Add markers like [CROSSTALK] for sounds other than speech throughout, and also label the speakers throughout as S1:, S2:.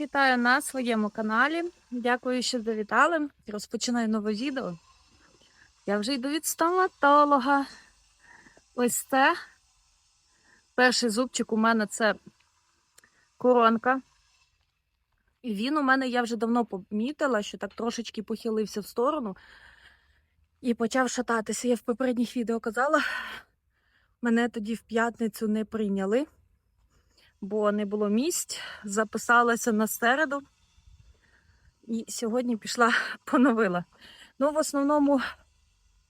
S1: Вітаю на своєму каналі. Дякую, що завітали. Розпочинаю нове відео. Я вже йду від стоматолога. Ось це. Перший зубчик у мене це коронка. І він у мене, я вже давно помітила, що так трошечки похилився в сторону і почав шататися. Я в попередніх відео казала, мене тоді в п'ятницю не прийняли бо не було місць. Записалася на середу. І сьогодні пішла, [LAUGHS] поновила. Ну, в основному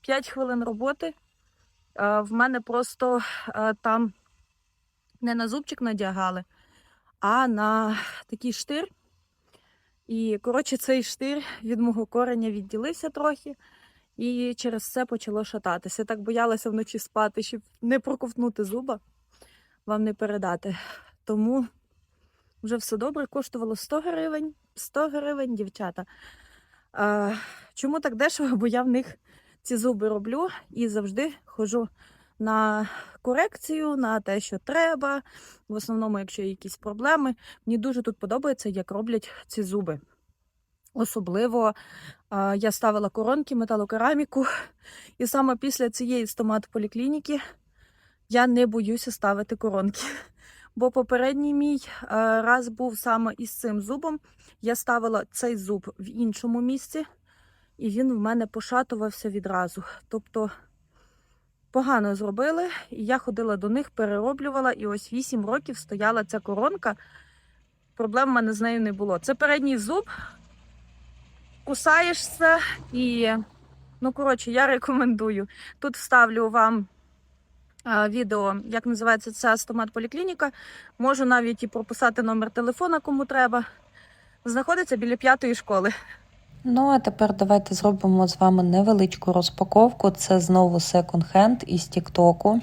S1: 5 хвилин роботи. В мене просто там не на зубчик надягали, а на такий штир. І, коротше, цей штир від мого кореня відділився трохи. І через це почало шататися. Я Так боялася вночі спати, щоб не проковтнути зуба, вам не передати. Тому вже все добре, коштувало 100 гривень. 100 гривень, дівчата. А, Чому так дешево? Бо я в них ці зуби роблю і завжди ходжу на корекцію, на те, що треба. В основному, якщо є якісь проблеми. Мені дуже тут подобається, як роблять ці зуби. Особливо а, я ставила коронки, металокераміку, і саме після цієї стомат-поліклініки я не боюся ставити коронки. Бо попередній мій е, раз був саме із цим зубом. Я ставила цей зуб в іншому місці, і він в мене пошатувався відразу. Тобто погано зробили, і я ходила до них, перероблювала, і ось 8 років стояла ця коронка. Проблем в мене з нею не було. Це передній зуб, кусаєшся і, ну, коротше, я рекомендую. Тут вставлю вам відео, як називається ця стомат-поліклініка. Можу навіть і прописати номер телефона, кому треба. Знаходиться біля п'ятої школи.
S2: Ну, а тепер давайте зробимо з вами невеличку розпаковку. Це знову секонд-хенд із Тіктоку.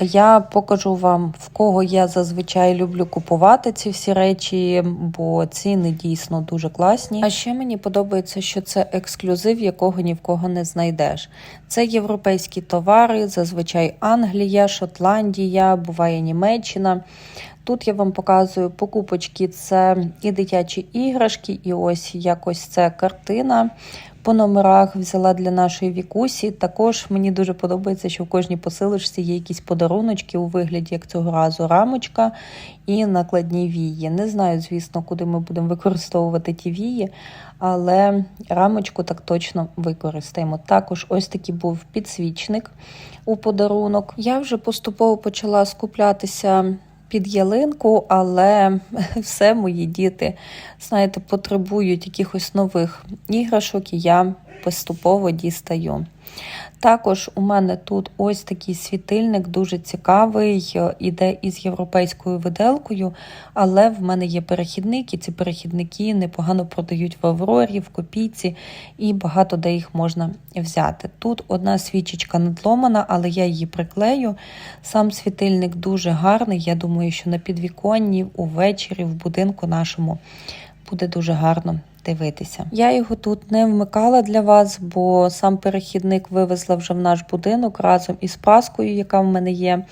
S2: Я покажу вам, в кого я зазвичай люблю купувати ці всі речі, бо ціни дійсно дуже класні. А ще мені подобається, що це ексклюзив, якого ні в кого не знайдеш. Це європейські товари, зазвичай Англія, Шотландія, буває Німеччина. Тут я вам показую покупочки, це і дитячі іграшки, і ось якось це картина по номерах взяла для нашої вікусі. Також мені дуже подобається, що в кожній посилочці є якісь подаруночки у вигляді, як цього разу, рамочка і накладні вії. Не знаю, звісно, куди ми будемо використовувати ті вії, але рамочку так точно використаємо. Також ось такий був підсвічник у подарунок. Я вже поступово почала скуплятися під ялинку, але [LAUGHS] все мої діти, знаєте, потребують якихось нових іграшок, і я поступово дістаю. Також у мене тут ось такий світильник, дуже цікавий, іде із європейською виделкою, але в мене є перехідник, і ці перехідники непогано продають в Аврорі, в копійці, і багато де їх можна взяти. Тут одна свічечка надломана, але я її приклею. Сам світильник дуже гарний. Я думаю, що на підвіконні, увечері, в будинку нашому буде дуже гарно дивитися. Я його тут не вмикала для вас, бо сам перехідник вивезла вже в наш будинок разом із паскою, яка в мене є.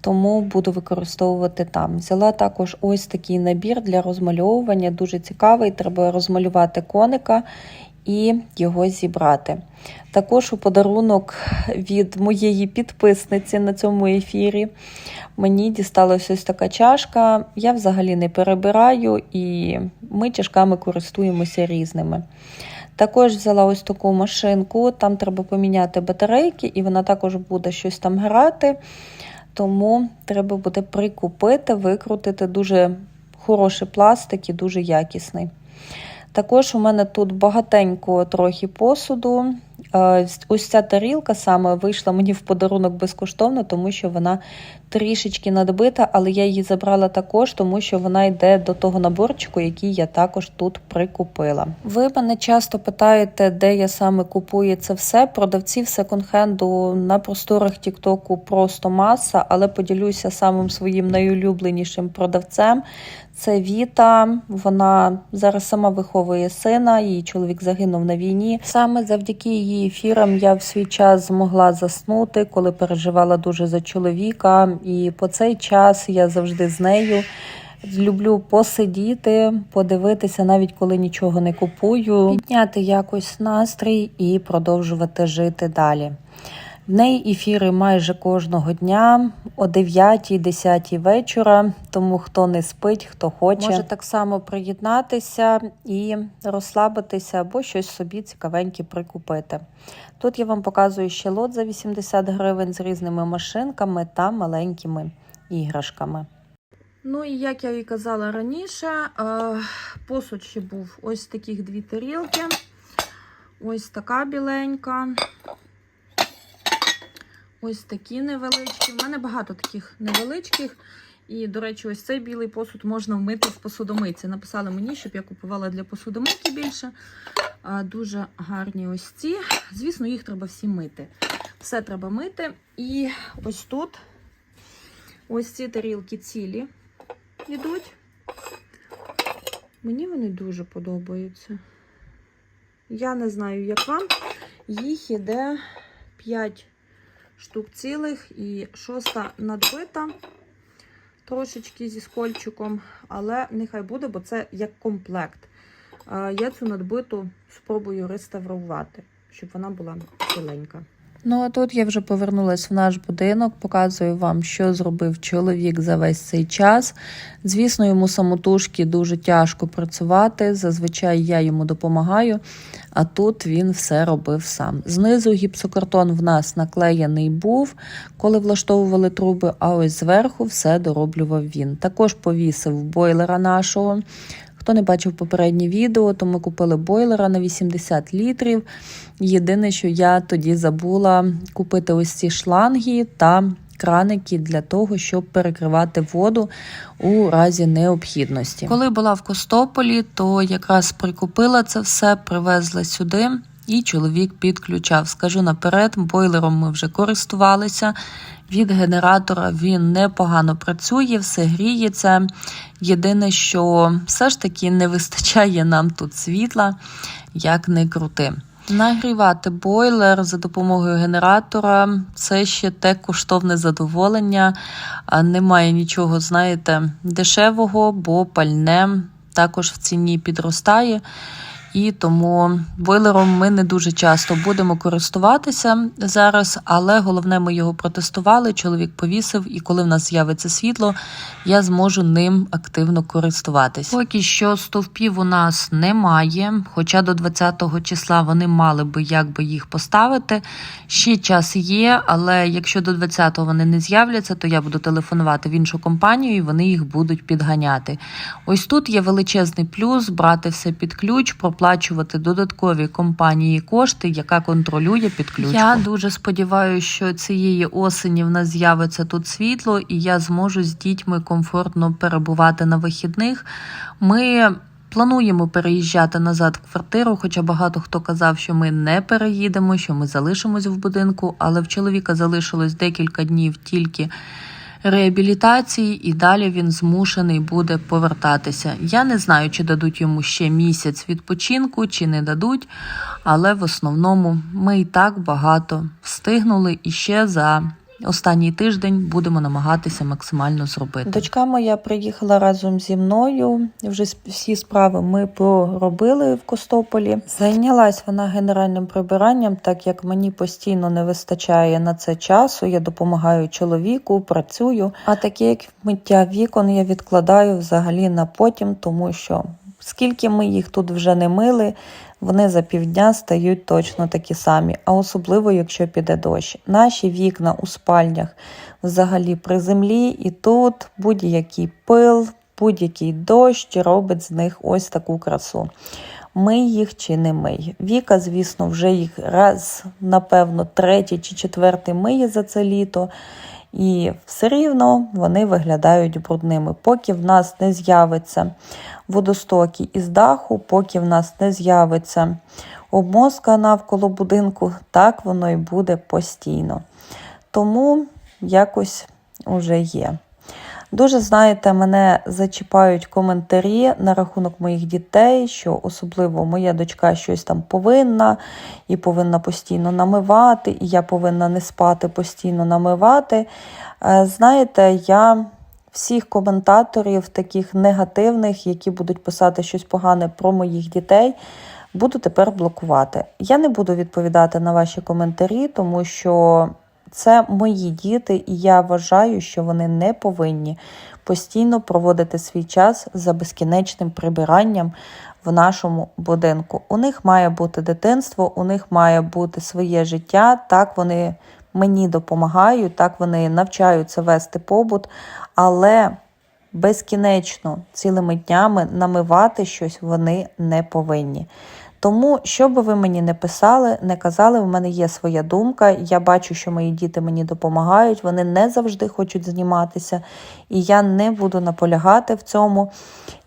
S2: Тому буду використовувати там. Взяла також ось такий набір для розмальовування, дуже цікавий. Треба розмалювати коника і його зібрати. Також у подарунок від моєї підписниці на цьому ефірі мені дісталася ось така чашка. Я взагалі не перебираю, і ми чашками користуємося різними. Також взяла ось таку машинку, там треба поміняти батарейки, і вона також буде щось там грати. Тому треба буде прикупити, викрутити дуже хороший пластик і дуже якісний. Також у мене тут багатенько трохи посуду. Е, ось ця тарілка саме вийшла мені в подарунок безкоштовно, тому що вона трішечки надбита, але я її забрала також, тому що вона йде до того наборчику, який я також тут прикупила. Ви мене часто питаєте, де я саме купую це все. Продавців секонд-хенду на просторах Тіктоку просто маса, але поділюся самим своїм найулюбленішим продавцем. Це Віта, вона зараз сама виховує сина, її чоловік загинув на війні. Саме завдяки її ефірам я в свій час змогла заснути, коли переживала дуже за чоловіка. І по цей час я завжди з нею. Люблю посидіти, подивитися, навіть коли нічого не купую, підняти якось настрій і продовжувати жити далі. В неї ефіри майже кожного дня о 9-10 вечора. Тому хто не спить, хто хоче, може так само приєднатися і розслабитися або щось собі цікавеньке прикупити. Тут я вам показую ще лот за 80 гривень з різними машинками та маленькими іграшками.
S1: Ну і як я і казала раніше, е, посуд ще був ось таких дві тарілки. Ось така біленька. Ось такі невеличкі. У мене багато таких невеличких. І, до речі, ось цей білий посуд можна вмити в посудомийці. Написали мені, щоб я купувала для посудомийки більше. А, Дуже гарні ось ці. Звісно, їх треба всі мити. Все треба мити. І ось тут ось ці тарілки цілі йдуть. Мені вони дуже подобаються. Я не знаю, як вам. Їх іде 5 штук цілих і шоста надбита. Трошечки зі скольчиком, але нехай буде, бо це як комплект. Е, Я цю надбиту спробую реставрувати, щоб вона була ціленька.
S2: Ну а тут я вже повернулася в наш будинок, показую вам, що зробив чоловік за весь цей час. Звісно, йому самотужки дуже тяжко працювати. Зазвичай я йому допомагаю, а тут він все робив сам. Знизу гіпсокартон в нас наклеєний був, коли влаштовували труби, а ось зверху все дороблював він. Також повісив бойлера нашого. Хто не бачив попереднє відео, то ми купили бойлера на 80 літрів. Єдине, що я тоді забула купити ось ці шланги та краники для того, щоб перекривати воду у разі необхідності. Коли була в Костополі, то якраз прикупила це все, привезла сюди. І чоловік підключав. Скажу наперед, бойлером ми вже користувалися. Від генератора він непогано працює, все гріється. Єдине, що все ж таки не вистачає нам тут світла, як не крути. Нагрівати бойлер за допомогою генератора це ще те коштовне задоволення. Немає нічого, знаєте, дешевого, бо пальне також в ціні підростає. І тому бойлером ми не дуже часто будемо користуватися зараз, але головне, ми його протестували. Чоловік повісив, і коли в нас з'явиться світло, я зможу ним активно користуватись. Поки що стовпів у нас немає, хоча до 20-го числа вони мали би якби їх поставити. Ще час є, але якщо до 20-го вони не з'являться, то я буду телефонувати в іншу компанію і вони їх будуть підганяти. Ось тут є величезний плюс брати все під ключ, проплачувати додаткові компанії кошти, яка контролює підключку. Я дуже сподіваюся, що цієї осені в нас з'явиться тут світло, і я зможу з дітьми комфортно перебувати на вихідних. Ми Плануємо переїжджати назад в квартиру, хоча багато хто казав, що ми не переїдемо, що ми залишимось в будинку, але в чоловіка залишилось декілька днів тільки реабілітації, і далі він змушений буде повертатися. Я не знаю, чи дадуть йому ще місяць відпочинку, чи не дадуть, але в основному ми і так багато встигнули і ще за. Останній тиждень будемо намагатися максимально зробити. Дочка моя приїхала разом зі мною. Вже всі справи ми поробили в Костополі. Зайнялась вона генеральним прибиранням, так як мені постійно не вистачає на це часу. Я допомагаю чоловіку, працюю. А таке як миття вікон я відкладаю взагалі на потім, тому що скільки ми їх тут вже не мили, вони за півдня стають точно такі самі, а особливо, якщо піде дощ. Наші вікна у спальнях взагалі при землі, і тут будь-який пил, будь-який дощ робить з них ось таку красу. Мий їх чи не мий. Віка, звісно, вже їх раз, напевно, третій чи четвертий миє за це літо. І все рівно вони виглядають брудними. Поки в нас не з'явиться водостоки із даху, поки в нас не з'явиться обмозка навколо будинку, так воно і буде постійно. Тому якось уже є. Дуже, знаєте, мене зачіпають коментарі на рахунок моїх дітей, що особливо моя дочка щось там повинна і повинна постійно намивати, і я повинна не спати, постійно намивати. Знаєте, я всіх коментаторів, таких негативних, які будуть писати щось погане про моїх дітей, буду тепер блокувати. Я не буду відповідати на ваші коментарі, тому що це мої діти, і я вважаю, що вони не повинні постійно проводити свій час за безкінечним прибиранням в нашому будинку. У них має бути дитинство, у них має бути своє життя. Так вони мені допомагають, так вони навчаються вести побут, але безкінечно цілими днями намивати щось вони не повинні. Тому, що би ви мені не писали, не казали, в мене є своя думка. Я бачу, що мої діти мені допомагають, вони не завжди хочуть зніматися, і я не буду наполягати в цьому.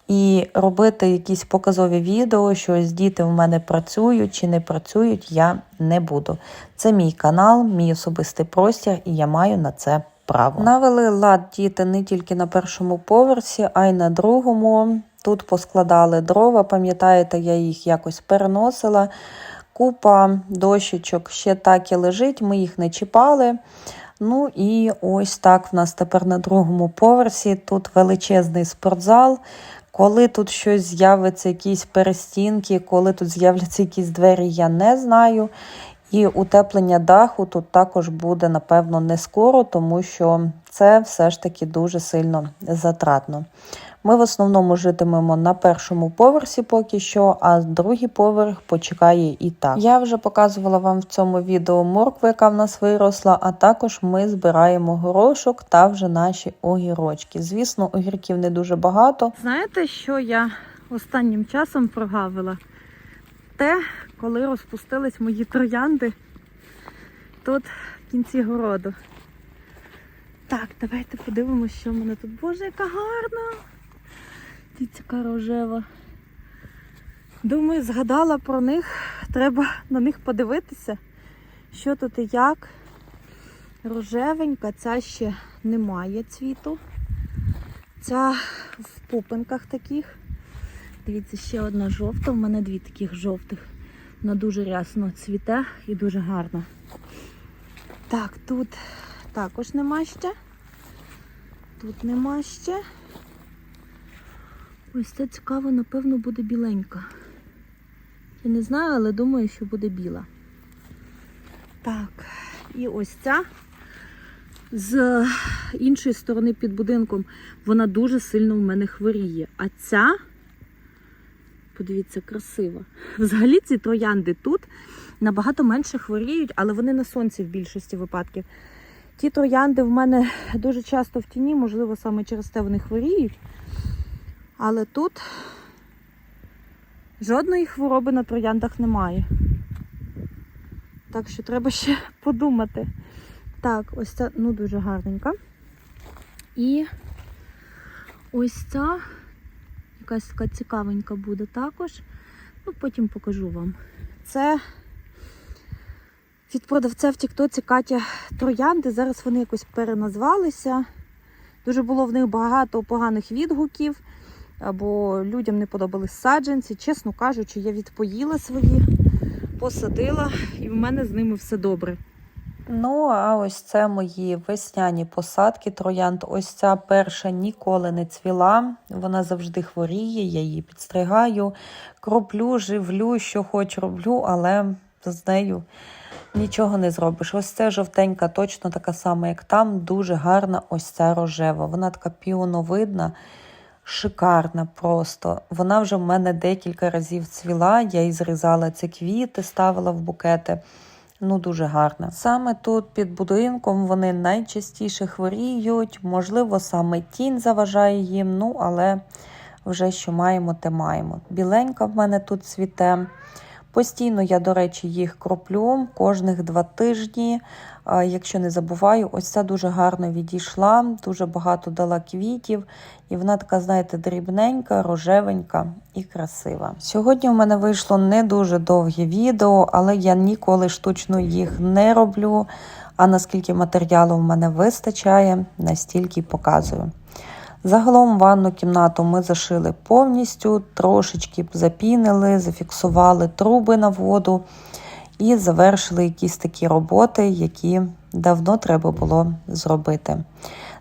S2: І робити якісь показові відео, що ось діти в мене працюють чи не працюють, я не буду. Це мій канал, мій особистий простір, і я маю на це право. Навели лад діти не тільки на першому поверсі, а й на другому. Тут поскладали дрова, пам'ятаєте, я їх якось переносила. Купа дощечок ще так і лежить, ми їх не чіпали. Ну і ось так в нас тепер на другому поверсі. Тут величезний спортзал. Коли тут щось з'явиться, якісь перестінки, коли тут з'являться якісь двері, я не знаю. І утеплення даху тут також буде, напевно, не скоро, тому що це все ж таки дуже сильно затратно. Ми в основному житимемо на першому поверсі поки що, а другий поверх почекає і так. Я вже показувала вам в цьому відео моркву, яка в нас виросла, а також ми збираємо горошок та вже наші огірочки. Звісно, огірків не дуже багато.
S1: Знаєте, що я останнім часом прогавила? Те, коли розпустились мої троянди тут в кінці городу. Так, давайте подивимося, що в мене тут. Боже, яка гарна! Дивіться, рожева. Думаю, згадала про них. Треба на них подивитися, що тут і як. Рожевенька, ця ще не має цвіту. Ця в пупинках таких. Дивіться, ще одна жовта. У мене дві таких жовтих. Вона дуже рясно цвіте і дуже гарна. Так, тут також нема ще. Тут нема ще. Ось це цікаво, напевно, буде біленька. Я не знаю, але думаю, що буде біла. Так, і ось ця з іншої сторони під будинком вона дуже сильно в мене хворіє. А ця, подивіться, красива. Взагалі ці троянди тут набагато менше хворіють, але вони на сонці в більшості випадків. Ті троянди в мене дуже часто в тіні, можливо, саме через те вони хворіють. Але тут жодної хвороби на трояндах немає. Так що треба ще подумати. Так, ось ця ну дуже гарненька. І ось ця якась така цікавенька буде також. Ну, потім покажу вам. Це від продавця в Тіктоці Катя Троянди. Зараз вони якось переназвалися. Дуже було в них багато поганих відгуків, бо людям не подобались саджанці. Чесно кажучи, я відпоїла свої, посадила, і в мене з ними все добре.
S2: Ну, а ось це мої весняні посадки троянд. Ось ця перша ніколи не цвіла. Вона завжди хворіє, я її підстригаю, кроплю, живлю, що хоч роблю, але з нею нічого не зробиш. Ось ця жовтенька, точно така сама, як там. Дуже гарна ось ця рожева. Вона така піоновидна, шикарна просто. Вона вже в мене декілька разів цвіла. Я і зрізала ці квіти, ставила в букети. Ну, дуже гарна. Саме тут під будинком вони найчастіше хворіють, можливо, саме тінь заважає їм, ну, але вже що маємо, те маємо. Біленька в мене тут цвіте. Постійно я, до речі, їх кроплю кожних два тижні. Якщо не забуваю, ось ця дуже гарно відійшла, дуже багато дала квітів, і вона така, знаєте, дрібненька, рожевенька і красива. Сьогодні в мене вийшло не дуже довге відео, але я ніколи штучно їх не роблю. А наскільки матеріалу в мене вистачає, настільки показую. Загалом ванну кімнату ми зашили повністю, трошечки запінили, зафіксували труби на воду і завершили якісь такі роботи, які давно треба було зробити.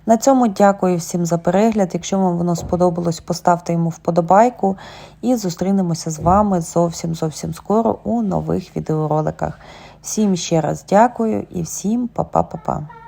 S2: На цьому дякую всім за перегляд. Якщо вам воно сподобалось, поставте йому вподобайку і зустрінемося з вами зовсім зовсім скоро у нових відеороликах. Всім ще раз дякую і всім па-па-па-па.